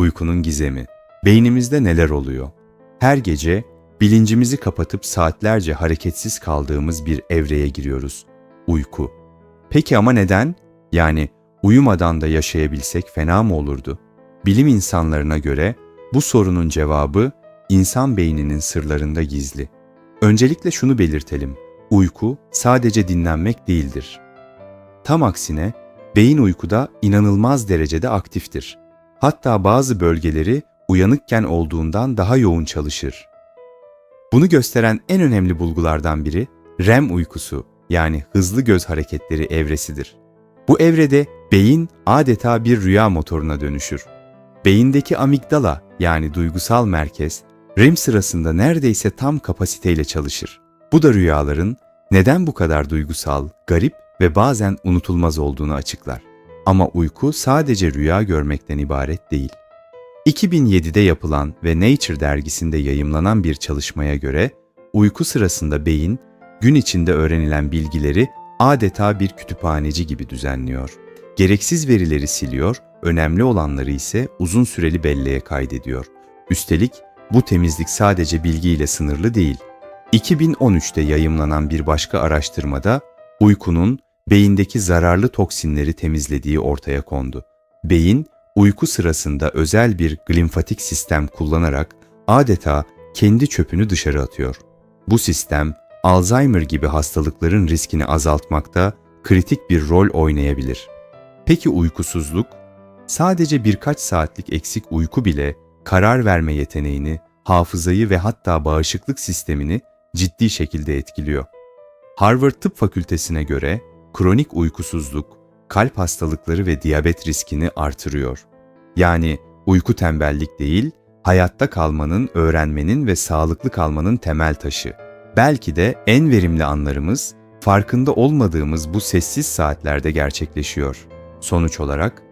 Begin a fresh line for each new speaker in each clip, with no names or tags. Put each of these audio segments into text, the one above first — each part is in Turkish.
Uykunun gizemi. Beynimizde neler oluyor? Her gece bilincimizi kapatıp saatlerce hareketsiz kaldığımız bir evreye giriyoruz. Uyku. Peki ama neden? Yani uyumadan da yaşayabilsek fena mı olurdu? Bilim insanlarına göre bu sorunun cevabı insan beyninin sırlarında gizli. Öncelikle şunu belirtelim. Uyku sadece dinlenmek değildir. Tam aksine beyin uykuda inanılmaz derecede aktiftir. Hatta bazı bölgeleri uyanıkken olduğundan daha yoğun çalışır. Bunu gösteren en önemli bulgulardan biri REM uykusu yani hızlı göz hareketleri evresidir. Bu evrede beyin adeta bir rüya motoruna dönüşür. Beyindeki amigdala yani duygusal merkez REM sırasında neredeyse tam kapasiteyle çalışır. Bu da rüyaların neden bu kadar duygusal, garip ve bazen unutulmaz olduğunu açıklar. Ama uyku sadece rüya görmekten ibaret değil. 2007'de yapılan ve Nature dergisinde yayımlanan bir çalışmaya göre uyku sırasında beyin gün içinde öğrenilen bilgileri adeta bir kütüphaneci gibi düzenliyor. Gereksiz verileri siliyor, önemli olanları ise uzun süreli belleğe kaydediyor. Üstelik bu temizlik sadece bilgiyle sınırlı değil. 2013'te yayımlanan bir başka araştırmada uykunun beyindeki zararlı toksinleri temizlediği ortaya kondu. Beyin, uyku sırasında özel bir glimfatik sistem kullanarak adeta kendi çöpünü dışarı atıyor. Bu sistem, Alzheimer gibi hastalıkların riskini azaltmakta kritik bir rol oynayabilir. Peki uykusuzluk? Sadece birkaç saatlik eksik uyku bile karar verme yeteneğini, hafızayı ve hatta bağışıklık sistemini ciddi şekilde etkiliyor. Harvard Tıp Fakültesine göre kronik uykusuzluk, kalp hastalıkları ve diyabet riskini artırıyor. Yani uyku tembellik değil, hayatta kalmanın, öğrenmenin ve sağlıklı kalmanın temel taşı. Belki de en verimli anlarımız farkında olmadığımız bu sessiz saatlerde gerçekleşiyor. Sonuç olarak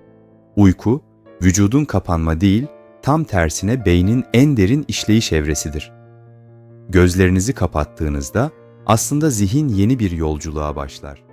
uyku vücudun kapanma değil, tam tersine beynin en derin işleyiş evresidir. Gözlerinizi kapattığınızda aslında zihin yeni bir yolculuğa başlar.